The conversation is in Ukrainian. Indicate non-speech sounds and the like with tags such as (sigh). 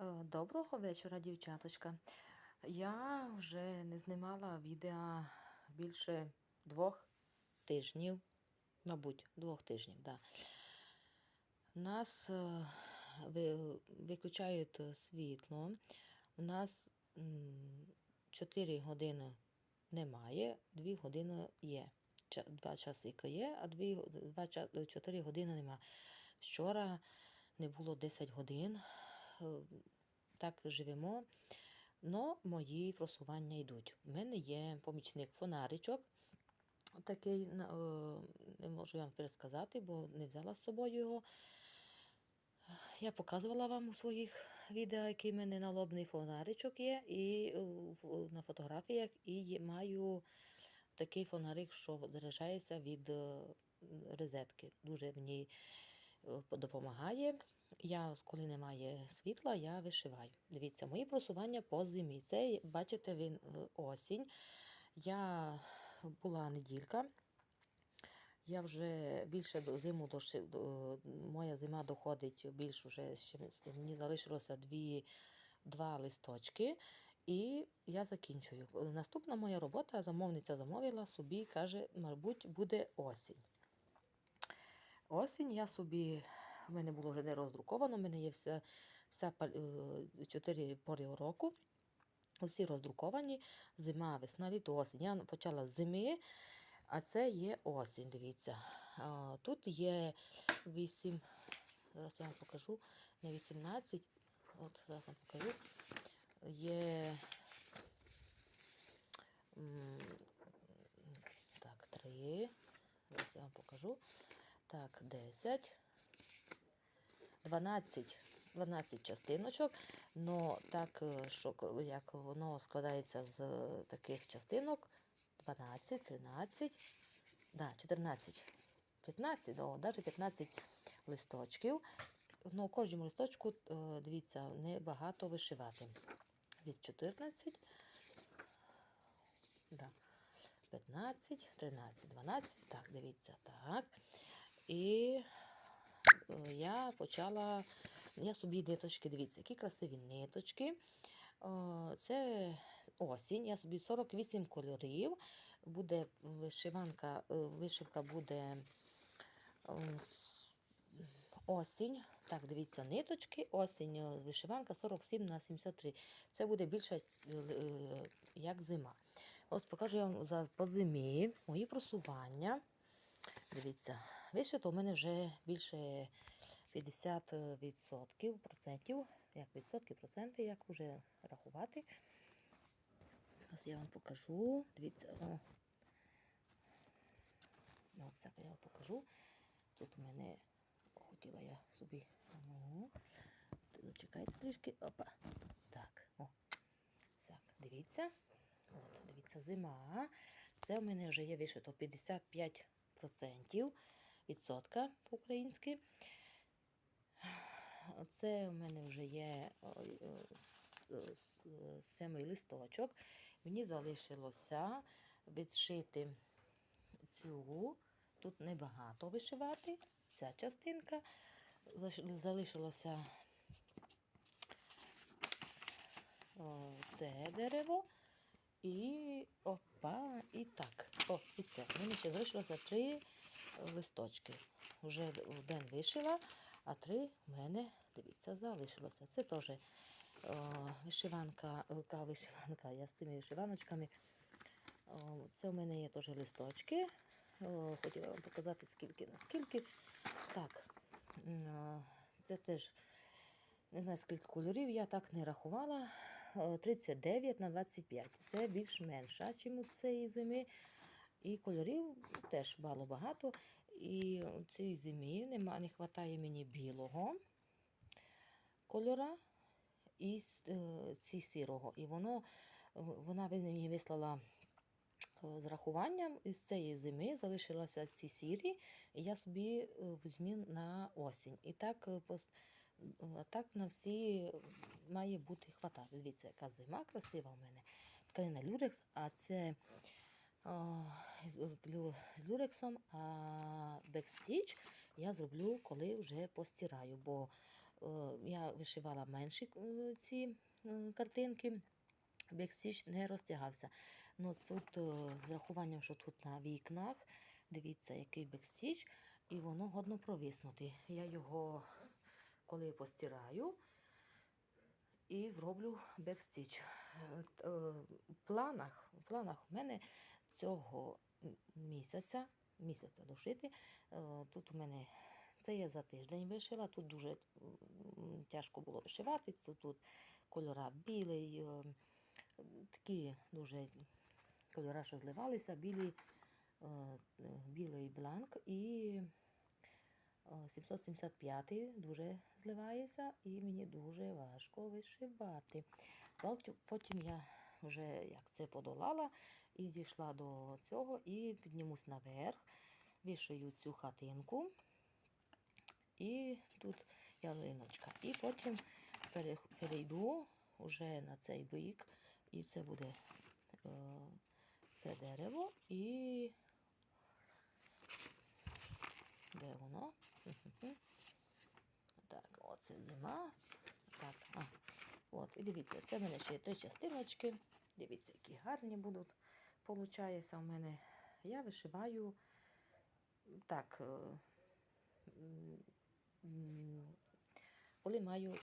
Е, Доброго вечора, дівчаточка. Я вже не знімала відео більше двох тижнів, мабуть, двох тижнів, да. Нас е, ви- виключають світло. У нас 4 години немає, 2 години є. Два часика є, а 2, 2, 4 години немає. Вчора не було 10 годин. Е, Так живемо. Но мої просування йдуть. У мене є помічник фонаричок. Такий, е, не можу вам пересказати, бо не взяла з собою його. Я показувала вам у своїх відео, який в мене налобний фонаричок є, і е, на фотографіях і маю такий фонарик, що заряджається від розетки. Дуже мені допомагає. Я, коли немає світла, я вишиваю. Дивіться, мої просування по зимі. Це, бачите, він е, осінь. Я була неділька. Я вже більше до зиму до, моя зима доходить більш уже, ще мені залишилося дві, два листочки, і я закінчую. Наступна моя робота, замовниця замовила собі, каже, мабуть, буде осінь. Осінь я собі, в мене було вже не роздруковано, в мене є вся, вся пал- е, чотири пори року. Усі роздруковані. Зима, весна, літо, осінь. Я почала з зими, а це є осінь. Дивіться. Тут є 8, зараз я вам покажу, не 18, от зараз вам покажу. Є так, 3. Зараз я вам покажу. Так, 10. 12, 12 частиночок, но так, е, що як воно складається з е, таких частинок, 12, 13, да, 14, 15, о, навіть 15 листочків. Ну, кожному листочку, е, дивіться, небагато вишивати. Від 14, да, 15, 13, 12, так, дивіться, так. І я почала, я собі ниточки, дивіться, які красиві ниточки. Це осінь, я собі 48 кольорів. Буде вишиванка, е, вишивка буде е, осінь. Так, дивіться, ниточки, осінь, е, вишиванка 47 на 73. Це буде більше е, е, як зима. Ось покажу я вам по зимі мої просування. Дивіться, вишито у мене вже більше 50% процентів. Як відсотки, проценти, як вже рахувати. Зараз я вам покажу. Дивіться, о. Ось так я вам покажу. Тут у мене хотіла я собі. Ну, зачекайте трішки. Опа. Так, о. Так, дивіться. От, дивіться, зима. Це у мене вже є вишито 55% відсотка по-українськи. Це у мене вже є ой, с- с- семий листочок. Мені залишилося відшити цю. Тут небагато вишивати. Ця частинка. Залишилося це дерево. І опа, і так. О, і це. У мене ще залишилося три листочки. Вже в день вишила, а три в мене, дивіться, залишилося. Це теж о, вишиванка, яка вишиванка, я з цими вишиваночками. О, це у мене є теж листочки. О, хотіла вам показати, скільки наскільки. Так, о, це теж не знаю, скільки кольорів, я так не рахувала. Е, 39 на 25. Це більш менше, ніж у цієї зими. І кольорів теж багато. І у цій зимі нема, не вистачає мені білого кольора і е, ці сірого. І воно, вона мені вислала е, з рахуванням із цієї зими залишилися ці сірі, і я собі е, візьму на осінь. І так, так на всі має бути хватати. Дивіться, яка зима красива у мене. Тканина люрекс, а це о, з, люрексом, а бекстіч я зроблю, коли вже постираю, бо е, я вишивала менші е, ці е, картинки, бекстіч не розтягався. Ну, тут з рахуванням, що тут на вікнах, дивіться, який бекстіч, і воно годно провиснути. Я його, коли постираю, і зроблю бекстіч. В планах, в планах у мене цього місяця, місяця дошити. Е, Тут у мене це я за тиждень вишила. Тут дуже тяжко було вишивати. Тут кольора білий, е, такі дуже кольора, що зливалися, білі, е, білий бланк і е, 775 дуже зливається, і мені дуже важко вишивати. Потім я вже як це подолала і дійшла до цього, і піднімусь наверх, вишию цю хатинку. І тут ялиночка. І потім перейду вже на цей бік, і це буде е, це дерево, і де воно? (laughs) Так, оце зима. Так, а, от, і дивіться, це в мене ще є три частиночки. Дивіться, які гарні будуть. Получається, у мене я вишиваю так. е, Коли маю